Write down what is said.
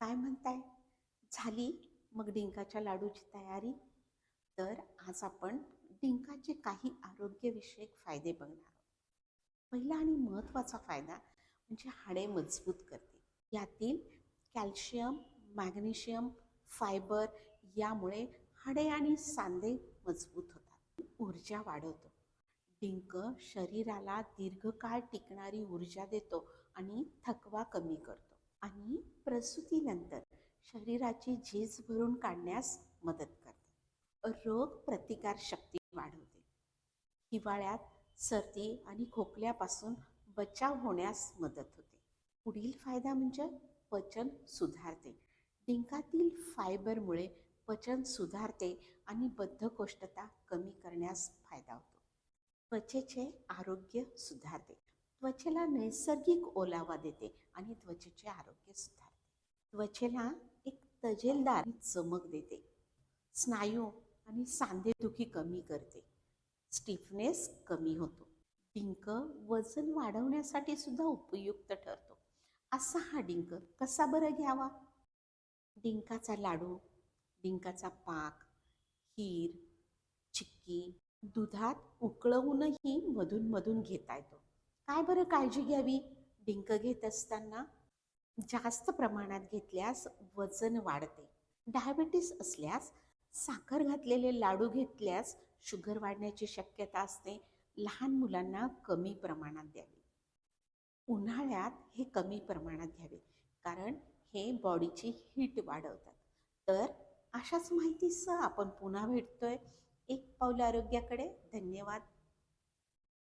काय म्हणताय? झाली मग डिंकाच्या लाडूची तयारी? तर आज आपण डिंकाचे काही आरोग्यविषयक फायदे बघणार आहोत. पहिला आणि महत्त्वाचा फायदा म्हणजे हाडे मजबूत करते. यातील कॅल्शियम मॅग्नेशियम फायबर यामुळे हाडे आणि सांधे मजबूत होतात. ऊर्जा वाढवतो. डिंक शरीराला दीर्घकाळ टिकणारी ऊर्जा देतो आणि थकवा कमी करतो. आणि प्रसूतीनंतर शरीराची झीज भरून काढण्यास मदत करते. रोग प्रतिकार शक्ती वाढवते. हिवाळ्यात सर्दी आणि खोकल्यापासून बचाव होण्यास मदत होते. पुढील फायदा म्हणजे पचन सुधारते. डिंकातील फायबरमुळे पचन सुधारते आणि बद्धकोष्ठता कमी करण्यास फायदा होतो. त्वचेचे आरोग्य सुधारते. त्वचेला नैसर्गिक ओलावा देते आणि त्वचेचे आरोग्य सुधारते. त्वचेला एक तजेलदार चमक देते. स्नायू आणि सांधेदुखी कमी करते. स्टिफनेस कमी होतो. डिंक वजन वाढवण्यासाठी सुद्धा उपयुक्त ठरतो. असा हा डिंक कसा बरं घ्यावा? डिंकाचा लाडू डिंकाचा पाक खीर चिक्की दुधात उकळवूनही मधून मधून घेता येतो. काय बरं काळजी घ्यावी? डिंक घेत असताना जास्त प्रमाणात घेतल्यास वजन वाढते. डायबिटीस असल्यास साखर घातलेले लाडू घेतल्यास शुगर वाढण्याची शक्यता असते. लहान मुलांना कमी प्रमाणात द्यावे. उन्हाळ्यात हे कमी प्रमाणात घ्यावे कारण हे बॉडीची हीट वाढवतात. तर अशाच माहितीसह आपण पुन्हा भेटतोय. एक पाऊल आरोग्याकडे. धन्यवाद.